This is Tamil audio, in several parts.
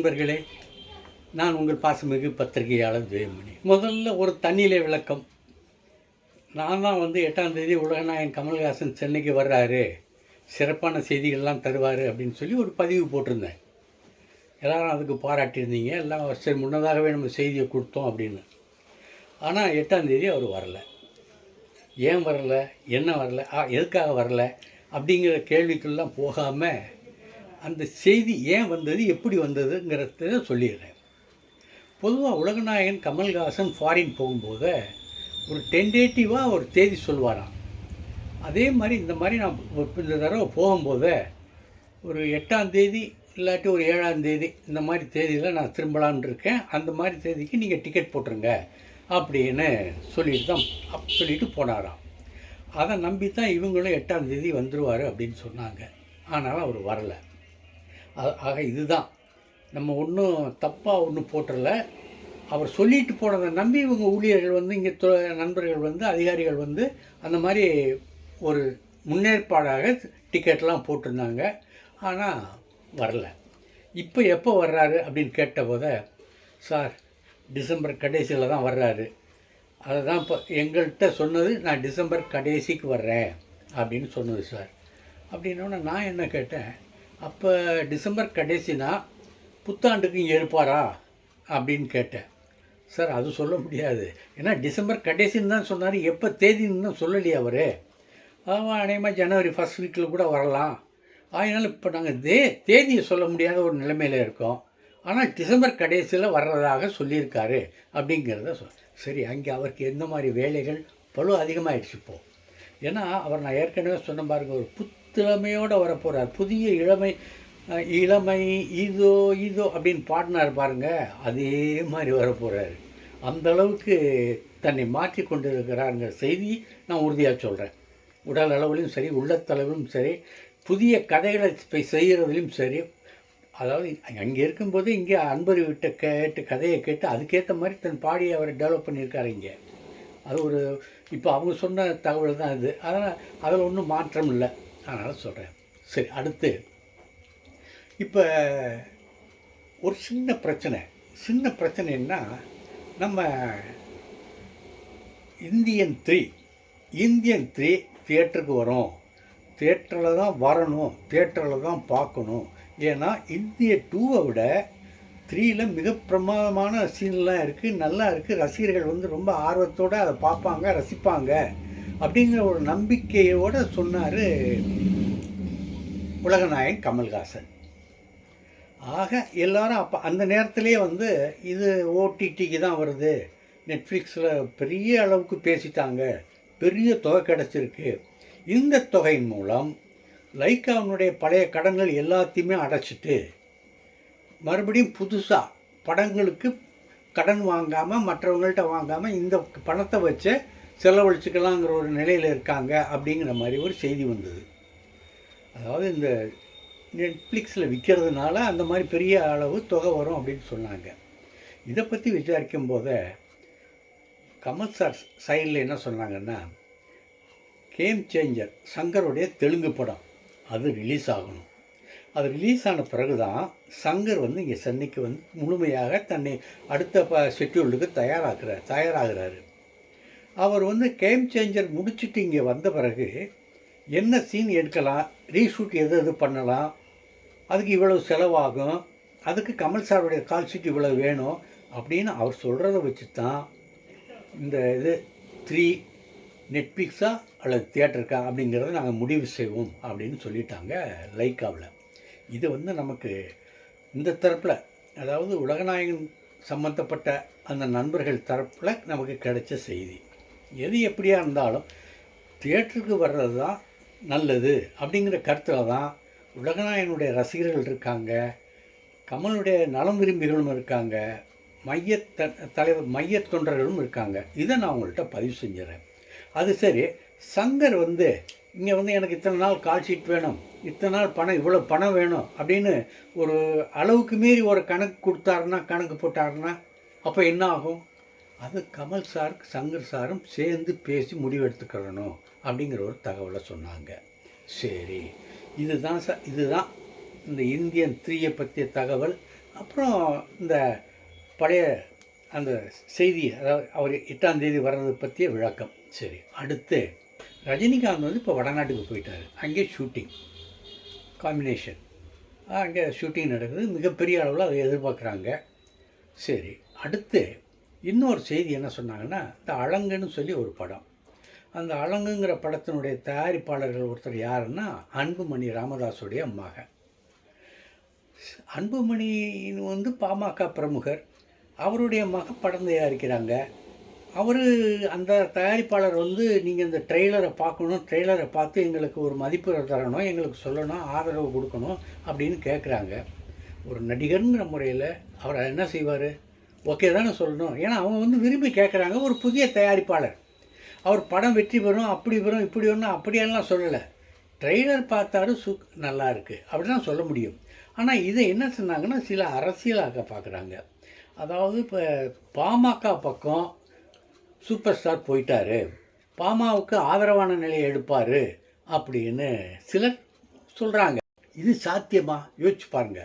நண்பர்களே நான் உங்கள் பாசமிகு பத்திரிகையாளர் ஜெயமணி. முதல்ல ஒரு தண்ணியிலே விளக்கம். நான் தான் வந்து எட்டாம் தேதி உலகநாயகன் கமல்ஹாசன் சென்னைக்கு வர்றாரு. சிறப்பான செய்திகள்லாம் தருவார் அப்படின்னு சொல்லி ஒரு பதிவு போட்டிருந்தேன். எல்லாரும் அதுக்கு பாராட்டியிருந்தீங்க. எல்லாம் சரி முன்னதாகவே நம்ம செய்தியை கொடுத்தோம் அப்படின்னு. ஆனால் எட்டாம் தேதி அவர் வரல. ஏன் வரலை? என்ன வரல? ஆ, எதுக்காக வரலை? அப்படிங்கிற கேள்விக்கெல்லாம் போகாமல் அந்த செய்தி ஏன் வந்தது எப்படி வந்ததுங்கிறத சொல்லிடுறேன். பொதுவாக உலகநாயகன் கமல்ஹாசன் ஃபாரின் போகும்போது ஒரு டென்டேட்டிவாக ஒரு தேதி சொல்லுவாராம் அதே மாதிரி இந்த மாதிரி நான் இந்த தடவை போகும்போது ஒரு எட்டாம் தேதி இல்லாட்டி ஒரு ஏழாம் தேதி இந்த மாதிரி தேதியில் நான் திரும்பலான்னு இருக்கேன். அந்த மாதிரி தேதிக்கு நீங்கள் டிக்கெட் போட்டுருங்க அப்படின்னு சொல்லிட்டு தான் அப் சொல்லிட்டு போனாராம். அதை நம்பி தான் இவங்களும் எட்டாம் தேதி வந்துடுவார் அப்படின்னு சொன்னாங்க. ஆனாலும் அவர் வரலை. ஆக இதுதான். நம்ம ஒன்றும் தப்பாக ஒன்றும் போட்டுறல அவர் சொல்லிட்டு போனதை நம்பி இவங்க ஊழியர்கள் வந்து இங்கே தொ நண்பர்கள் வந்து அதிகாரிகள் வந்து அந்த மாதிரி ஒரு முன்னேற்பாடாக டிக்கெட்லாம் போட்டிருந்தாங்க. ஆனால் வரல. இப்போ எப்போ வர்றாரு அப்படின்னு கேட்டபோத சார் டிசம்பர் கடைசியில் தான் வர்றாரு. அதை தான் இப்போ எங்கள்கிட்ட சொன்னது நான் டிசம்பர் கடைசிக்கு வர்றேன். அப்படின்னு சொன்னது சார். அப்படின்னோடனே நான் என்ன கேட்டேன் அப்போ டிசம்பர் கடைசினா புத்தாண்டுக்கு இங்கே இருப்பாரா அப்படின்னு கேட்டேன். சார் அது சொல்ல முடியாது. ஏன்னா டிசம்பர் கடைசின்னு தான் சொன்னார். எப்போ தேதின்னு தான் சொல்லலையே அவர். அவன் அநேகமாக ஜனவரி ஃபஸ்ட் வீக்கில் கூட வரலாம். அதனால் இப்போ நாங்கள் தே தேதியை சொல்ல முடியாத ஒரு நிலைமையில் இருக்கோம். ஆனால் டிசம்பர் கடைசியில் வர்றதாக சொல்லியிருக்காரு அப்படிங்கிறத சொல் சரி அங்கே அவருக்கு எந்த மாதிரி வேலைகள்? பலு அதிகமாகிடுச்சு இப்போது ஏன்னா அவர் நான் ஏற்கனவே சொன்ன பாருங்க ஒரு புத் திறமையோடு வரப்போகிறார் புதிய இளமை இளமை இதோ இதோ அப்படின்னு பாடினார் பாருங்கள் அதே மாதிரி வரப்போகிறார் அந்த அளவுக்கு தன்னை மாற்றி கொண்டிருக்கிறாருங்கிற செய்தி நான் உறுதியாக சொல்கிறேன் உடல் அளவிலும் சரி உள்ளத்தளவிலும் சரி புதிய கதைகளை போய் செய்கிறதுலையும் சரி அதாவது அங்கே இருக்கும்போது இங்கே அன்பர் விட்ட கேட்டு கதையை கேட்டு அதுக்கேற்ற மாதிரி தன் பாடியை அவர் டெவலப் பண்ணியிருக்காரு இங்கே. அது ஒரு இப்போ அவங்க சொன்ன தகவல் தான் இது. அதனால் அதில் ஒன்றும் மாற்றம் இல்லை. அதனால் சொல்கிறேன் சரி அடுத்து. இப்போ ஒரு சின்ன பிரச்சனை. சின்ன பிரச்சனைன்னா நம்ம இந்தியன் த்ரீ இந்தியன் த்ரீ தியேட்டருக்கு வரும். தியேட்டரில் தான் வரணும். தியேட்டரில் தான் பார்க்கணும். ஏன்னா இந்திய டூவை விட த்ரீயில் மிக பிரமாதமான சீன்லாம் இருக்குது நல்லா இருக்குது ரசிகர்கள் வந்து ரொம்ப ஆர்வத்தோடு அதை பார்ப்பாங்க ரசிப்பாங்க. அப்படிங்கிற ஒரு நம்பிக்கையோடு சொன்னார் உலகநாயகன் கமல்ஹாசன். ஆக எல்லாரும் அப்போ அந்த நேரத்துலேயே வந்து இது ஓடிடிக்கு தான் வருது. நெட்ஃப்ளிக்ஸில் பெரிய அளவுக்கு பேசிட்டாங்க. பெரிய தொகை கிடச்சிருக்கு. இந்த தொகையின் மூலம் லைக்காவினுடைய பழைய கடன்கள் எல்லாத்தையுமே அடைச்சிட்டு மறுபடியும் புதுசாக படங்களுக்கு கடன் வாங்காமல் மற்றவங்கள்ட்ட வாங்காமல் இந்த பணத்தை வச்சு செலவழிச்சுக்கலாங்கிற ஒரு நிலையில் இருக்காங்க அப்படிங்கிற மாதிரி ஒரு செய்தி வந்தது. அதாவது இந்த நெட்ஃப்ளிக்ஸில் விற்கிறதுனால அந்த மாதிரி பெரிய அளவு தொகை வரும் அப்படின்னு சொன்னாங்க. இதை பற்றி விசாரிக்கும் போது கமல் சார் சைடில் என்ன சொன்னாங்கன்னா கேம் சேஞ்சர் சங்கருடைய தெலுங்கு படம் அது ரிலீஸ் ஆகணும். அது ரிலீஸ் ஆன பிறகு தான் சங்கர் வந்து இங்கே சென்னைக்கு வந்து முழுமையாக தன்னை அடுத்த ப ஷெட்யூலுக்கு தயாராகிறார் தயாராகிறாரு. அவர் வந்து கேம் சேஞ்சர் முடிச்சுட்டு இங்கே வந்த பிறகு என்ன சீன் எடுக்கலாம் ரீஷூட் எது எது பண்ணலாம் அதுக்கு இவ்வளோ செலவாகும் அதுக்கு கமல் சாருடைய கால் ஷீட் இவ்வளோ வேணும் அப்படின்னு அவர் சொல்கிறத வச்சு தான் இந்த இது த்ரீ நெட்ஃப்ளிக்ஸா அல்லது தியேட்டருக்கா அப்படிங்கிறத நாங்கள் முடிவு செய்வோம் அப்படின்னு சொல்லிட்டாங்க லைக்காவில் இது வந்து நமக்கு இந்த தரப்பில் அதாவது உலகநாயகன் சம்மந்தப்பட்ட அந்த நண்பர்கள் தரப்பில் நமக்கு கிடைச்ச செய்தி. எது எப்படியா இருந்தாலும் தியேட்டருக்கு வர்றது தான் நல்லது அப்படிங்கிற கருத்தில் தான் உலகநாயகனுடைய ரசிகர்கள் இருக்காங்க கமலுடைய நலம் விரும்பிகளும் இருக்காங்க மைய த தலைவர் மைய தொண்டர்களும் இருக்காங்க. இதை நான் உங்கள்கிட்ட பதிவு செஞ்சுறேன். அது சரி சங்கர் வந்து இங்கே வந்து எனக்கு இத்தனை நாள் கால் ஷீட் வேணும் இத்தனை நாள் பணம் இவ்வளோ பணம் வேணும் அப்படின்னு ஒரு அளவுக்கு மீறி ஒரு கணக்கு கொடுத்தாருன்னா கணக்கு போட்டாருன்னா அப்போ என்ன ஆகும்? அது கமல் சார் சங்கர் சாரும் சேர்ந்து பேசி முடிவெடுத்துக்கிறணும் அப்படிங்கிற ஒரு தகவலை சொன்னாங்க. சரி இதுதான் சார் இதுதான் இந்த இந்தியன் த்ரீயை பற்றிய தகவல். அப்புறம் இந்த பழைய அந்த செய்தி அதாவது அவர் எட்டாம் தேதி வர்றதை பற்றிய விளக்கம். சரி அடுத்து ரஜினிகாந்த் வந்து இப்போ வடநாட்டுக்கு போயிட்டார். அங்கே ஷூட்டிங் காம்பினேஷன். அங்கே ஷூட்டிங் நடக்குது. மிகப்பெரிய அளவில் அதை எதிர்பார்க்குறாங்க. சரி அடுத்து இன்னொரு செய்தி என்ன சொன்னாங்கன்னா இந்த அழங்குன்னு சொல்லி ஒரு படம். அந்த அழங்குங்கிற படத்தினுடைய தயாரிப்பாளர்கள் ஒருத்தர் யாருன்னா அன்புமணி ராமதாஸுடைய மகன். அன்புமணின்னு வந்து பாமக பிரமுகர். அவருடைய மக படம் தயாரிக்கிறாங்க. அவர் அந்த தயாரிப்பாளர் வந்து நீங்கள் இந்த ட்ரெய்லரை பார்க்கணும் ட்ரெய்லரை பார்த்து எங்களுக்கு ஒரு மதிப்பு தரணும் எங்களுக்கு சொல்லணும் ஆதரவு கொடுக்கணும் அப்படின்னு கேட்குறாங்க ஒரு நடிகருங்கிற முறையில் அவர் என்ன செய்வார்? ஓகே தானே சொல்லணும். ஏன்னா அவங்க வந்து விரும்பி கேட்குறாங்க ஒரு புதிய தயாரிப்பாளர். அவர் படம் வெற்றி பெறும் அப்படி வரும் இப்படி ஒன்றும் அப்படியெல்லாம் சொல்லலை. ட்ரெய்லர் பார்த்தாரு சு நல்லா இருக்குது அப்படி தான் சொல்ல முடியும். ஆனால் இதை என்ன சொன்னாங்கன்னா சில அரசியலாக்க பார்க்குறாங்க அதாவது இப்போ பாமக பக்கம் சூப்பர் ஸ்டார் போயிட்டார். பாமாவுக்கு ஆதரவான நிலையை எடுப்பார் அப்படின்னு சிலர் சொல்கிறாங்க இது சாத்தியமாக யோசிச்சு பாருங்க.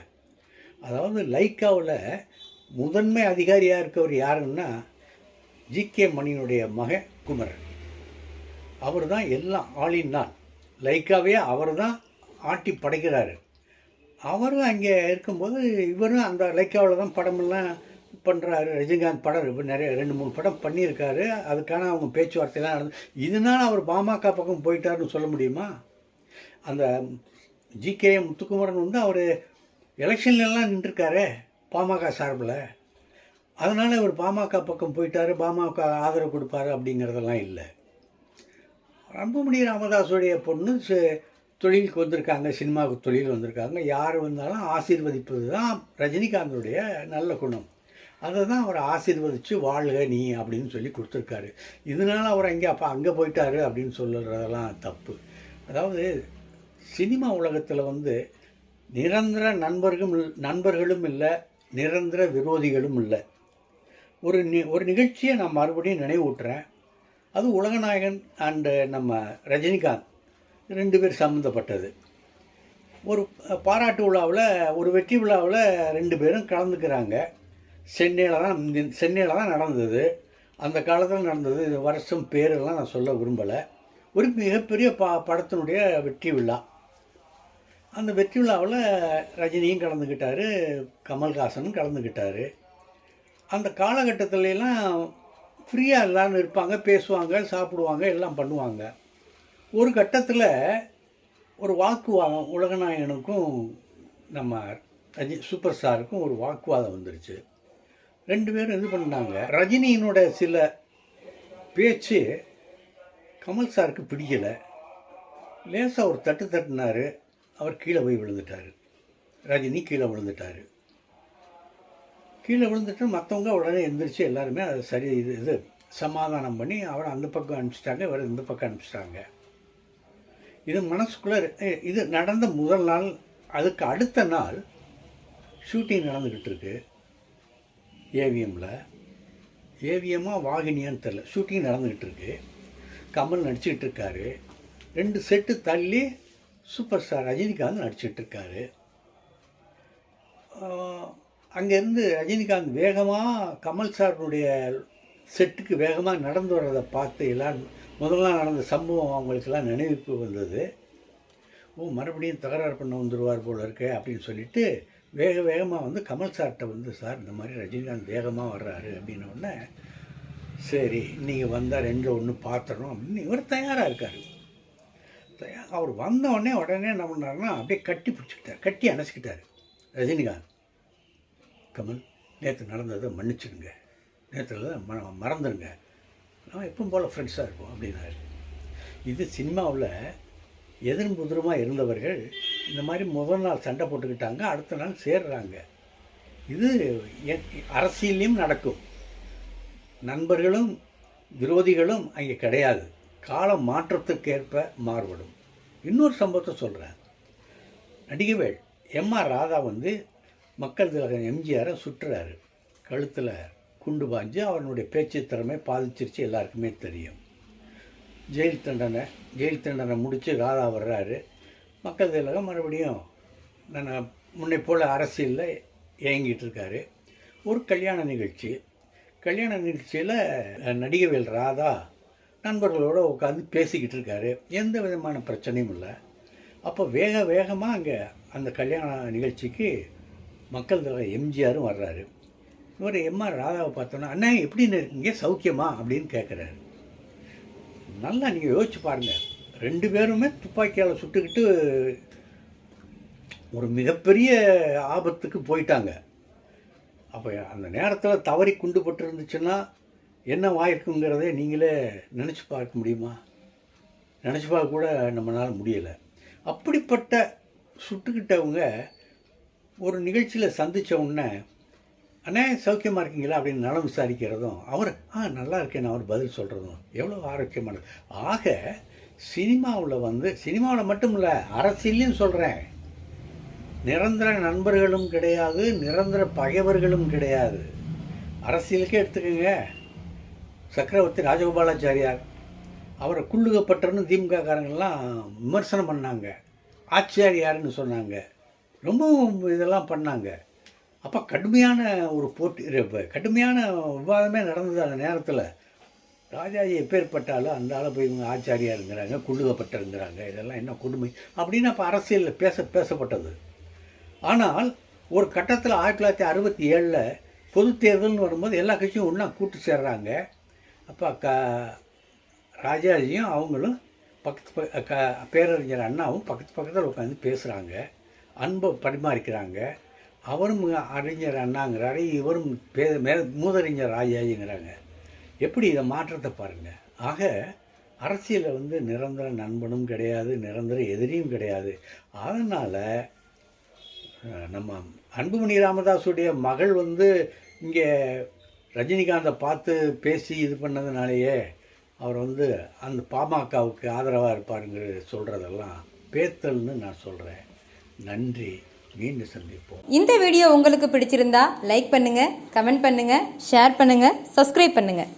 அதாவது லைக்காவில் முதன்மை அதிகாரியாக இருக்கவர் யாருன்னா ஜி கே மணியினுடைய மக குமரன். அவர் தான் எல்லாம் ஆளின் நான் லைக்காவே அவர் தான் ஆட்டி படைக்கிறாரு. அவரும் அங்கே இருக்கும்போது இவரும் அந்த லைக்காவில் தான் படமெல்லாம் பண்ணுறாரு ரஜினிகாந்த் படம் இப்போ நிறைய ரெண்டு மூணு படம் பண்ணியிருக்காரு. அதுக்கான அவங்க பேச்சுவார்த்தைலாம் நடந்து இதனால் அவர் பாமக பக்கம் போயிட்டாருன்னு சொல்ல முடியுமா? அந்த ஜிகே முத்துக்குமரன் வந்து அவர் எலெக்ஷன்லலாம் நின்றுருக்காரு. பாமக சார்பில். அதனால் இவர் பாமக பக்கம் போயிட்டார் பாமக ஆதரவு கொடுப்பாரு அப்படிங்கிறதெல்லாம் இல்லை. அன்புமணி ராமதாஸுடைய பொண்ணு தொழிலுக்கு வந்திருக்காங்க சினிமாவுக்கு தொழில் வந்திருக்காங்க. யார் வந்தாலும் ஆசீர்வதிப்பது தான் ரஜினிகாந்தனுடைய நல்ல குணம். அதை தான் அவர் ஆசீர்வதித்து வாழ்க நீ அப்படின்னு சொல்லி கொடுத்துருக்காரு. இதனால அவர் அங்கே அப்போ அங்கே போயிட்டாரு அப்படின்னு சொல்லுறதெல்லாம் தப்பு. அதாவது சினிமா உலகத்தில் வந்து நிரந்தர நண்பர்களும் நண்பர்களும் இல்லை நிரந்தர விரோதிகளும் இல்லை. ஒரு நி ஒரு நிகழ்ச்சியை நான் மறுபடியும் நினைவூட்டுறேன். அது உலகநாயகன் அண்டு நம்ம ரஜினிகாந்த் ரெண்டு பேர் சம்மந்தப்பட்டது ஒரு பாராட்டு விழாவில் ஒரு வெற்றி விழாவில் ரெண்டு பேரும் கலந்துக்கிறாங்க. சென்னையில் தான் சென்னையில் தான் நடந்தது. அந்த காலத்தில் நடந்தது இது வருஷம் பேரெல்லாம் நான் சொல்ல விரும்பலை. ஒரு மிகப்பெரிய ப படத்தினுடைய வெற்றி விழா. அந்த வெற்றி விழாவில் ரஜினியும் கலந்துக்கிட்டார் கமல்ஹாசனும் கலந்துக்கிட்டார் அந்த காலகட்டத்திலலாம் ஃப்ரீயாக எல்லாரும் இருப்பாங்க பேசுவாங்க சாப்பிடுவாங்க எல்லாம் பண்ணுவாங்க. ஒரு கட்டத்தில் ஒரு வாக்குவாதம் உலகநாயகனுக்கும் நம்ம ரஜி சூப்பர் ஸ்டாருக்கும் ஒரு வாக்குவாதம் வந்துருச்சு. ரெண்டு பேரும் இது பண்ணாங்க. ரஜினியினோட சில பேச்சு கமல் சாருக்கு பிடிக்கலை. லேசாக ஒரு தட்டு தட்டினாரு. அவர் கீழே போய் விழுந்துட்டார். ரஜினி கீழே விழுந்துட்டார். கீழே விழுந்துட்டு மற்றவங்க உடனே எந்திரிச்சு எல்லாருமே அதை சரி இது இது சமாதானம் பண்ணி அவரை அந்த பக்கம் அனுப்பிச்சிட்டாங்க இவர் இந்த பக்கம் அனுப்பிச்சிட்டாங்க. இது மனசுக்குள்ளே இது நடந்த முதல் நாள் அதுக்கு அடுத்த நாள் ஷூட்டிங் நடந்துக்கிட்டு இருக்கு. ஏவிஎம்மில் ஏவிஎம்மா வாகினியான்னு தெரில ஷூட்டிங் நடந்துக்கிட்டு இருக்கு. கமல் நடிச்சுக்கிட்டு இருக்காரு. ரெண்டு செட்டு தள்ளி சூப்பர் ஸ்டார் ரஜினிகாந்த் நடிச்சிட்ருக்காரு. அங்கேருந்து ரஜினிகாந்த் வேகமாக கமல் சாருடைய செட்டுக்கு வேகமாக நடந்து வர்றதை பார்த்து எல்லாம் முதல்ல நடந்த சம்பவம் அவங்களுக்கெல்லாம் நினைவுக்கு வந்தது. ஓ மறுபடியும் தகராறு பண்ண வந்துடுவார் போல இருக்கே அப்படின்னு சொல்லிட்டு வேக வேகமாக வந்து கமல் சார்கிட்ட வந்து சார் இந்த மாதிரி ரஜினிகாந்த் வேகமாக வர்றாரு அப்படின்ன உடனே சரி நீங்கள் வந்தால் ரெண்டு ஒன்று பார்த்துடணும் அப்படின்னு இவர் தயாராக இருக்கார். அவர் வந்த உடனே உடனே என்ன பண்ணாருன்னா அப்படியே கட்டி பிடிச்சிக்கிட்டார். கட்டி அணைச்சிக்கிட்டார். ரஜினிகாந்த் கமல் நேற்று நடந்ததை மன்னிச்சிடுங்க. நேற்று ம மறந்துடுங்க. நம்ம எப்பவும் போல் ஃப்ரெண்ட்ஸாக இருப்போம் அப்படின்னாரு. இது சினிமாவில் எதிரும் புதிருமாக இருந்தவர்கள் இந்த மாதிரி முதல் நாள் சண்டை போட்டுக்கிட்டாங்க அடுத்த நாள் சேர்றாங்க. இது அரசியலையும் அரசியல்லையும் நடக்கும். நண்பர்களும் விரோதிகளும் அங்கே கிடையாது. காலம் மாற்றத்துக்கேற்ப மாறுபடும். இன்னொரு சம்பவத்தை சொல்கிறேன் நடிகவேள் எம்ஆர் ராதா வந்து மக்கள் திலகம் எம்ஜிஆரை சுற்றுறாரு. கழுத்தில் குண்டு பாஞ்சு அவனுடைய பேச்சு திறமை பாதிச்சிருச்சு எல்லாருக்குமே தெரியும். ஜெயில் தண்டனை ஜெயில் தண்டனை முடித்து ராதா வர்றாரு. மக்கள் திலகம் மறுபடியும் நான் முன்னை போல் அரசியலில் இயங்கிட்டு இருக்காரு ஒரு கல்யாண நிகழ்ச்சி. கல்யாண நிகழ்ச்சியில் நடிகவேல் ராதா நண்பர்களோடு உட்காந்து பேசிக்கிட்டு இருக்காரு. எந்த விதமான பிரச்சனையும் இல்லை. அப்போ வேக வேகமாக அங்கே அந்த கல்யாண நிகழ்ச்சிக்கு மக்கள் தலைவர் எம்ஜிஆரும் வர்றாரு. இவர் எம்ஆர் ராதாவை பார்த்தோன்னா அண்ணா எப்படின்னு இருக்கீங்க? சௌக்கியமா? அப்படின்னு கேட்குறாரு நல்லா நீங்கள் யோசிச்சு பாருங்கள் ரெண்டு பேருமே துப்பாக்கியால் சுட்டுக்கிட்டு ஒரு மிகப்பெரிய ஆபத்துக்கு போயிட்டாங்க. அப்போ அந்த நேரத்தில் தவறி குண்டு பட்டு இருந்துச்சுன்னா என்ன வாயிருக்குங்கிறதே நீங்களே நினச்சி பார்க்க முடியுமா? நினச்சி பார்க்க கூட நம்மளால் முடியலை. அப்படிப்பட்ட சுட்டுக்கிட்டவங்க ஒரு நிகழ்ச்சியில் சந்தித்த உடனே அண்ணே சௌக்கியமாக இருக்கீங்களா? அப்படின்னு நலம் விசாரிக்கிறதும் அவர் ஆ நல்லா இருக்கேன். அவர் பதில் சொல்கிறதும் எவ்வளோ ஆரோக்கியமானது. ஆக சினிமாவில் வந்து சினிமாவில் மட்டும் இல்லை அரசியலையும் சொல்கிறேன் நிரந்தர நண்பர்களும் கிடையாது நிரந்தர பகைவர்களும் கிடையாது. அரசியலுக்கே எடுத்துக்கோங்க. சக்கரவர்த்தி ராஜகோபாலாச்சாரியார் அவரை குள்ளுகப்பட்டர்னு திமுககாரங்கள்லாம் விமர்சனம் பண்ணாங்க. ஆச்சாரியார்னு சொன்னாங்க. ரொம்பவும் இதெல்லாம் பண்ணாங்க. அப்போ கடுமையான ஒரு போட்டி கடுமையான விவாதமே நடந்தது அந்த நேரத்தில். ராஜாஜி எப்பேற்பட்டாலும் அந்த ஆளை போய் இவங்க ஆச்சாரியாருங்கிறாங்க குள்ளுகப்பட்டருங்கிறாங்க இதெல்லாம் என்ன கொடுமை அப்படின்னு அப்போ அரசியலில் பேச பேசப்பட்டது. ஆனால் ஒரு கட்டத்தில் ஆயிரத்தி தொள்ளாயிரத்தி அறுபத்தி ஏழில் பொது தேர்தல்னு வரும்போது எல்லா கட்சியும் ஒன்றா கூட்டு சேர்றாங்க. அப்போ க ராஜாஜியும் அவங்களும் பக்கத்து க பேரறிஞர் அண்ணாவும் பக்கத்து பக்கத்தில் உட்காந்து பேசுகிறாங்க அன்பை பரிமாறிக்கிறாங்க. அவரும் அறிஞர் அண்ணாங்கிறாரு இவரும் பே மே மூதறிஞர் ராஜாஜிங்கிறாங்க. எப்படி இதை மாற்றத்தை பாருங்கள் ஆக அரசியலில் வந்து நிரந்தர நண்பனும் கிடையாது நிரந்தர எதிரியும் கிடையாது. அதனால் நம்ம அன்புமணி ராமதாஸுடைய மகள் வந்து இங்கே ரஜினிகாந்தை பார்த்து பேசி இது பண்ணதுனாலேயே அவர் வந்து அந்த பாமகவுக்கு ஆதரவாக இருப்பாருங்கிற சொல்கிறதெல்லாம் பேத்தல்னு நான் சொல்கிறேன் நன்றி. மீண்டும் சந்திப்போம். இந்த வீடியோ உங்களுக்கு பிடிச்சிருந்தா லைக் பண்ணுங்கள் கமெண்ட் பண்ணுங்கள் ஷேர் பண்ணுங்கள் சப்ஸ்கிரைப் பண்ணுங்கள்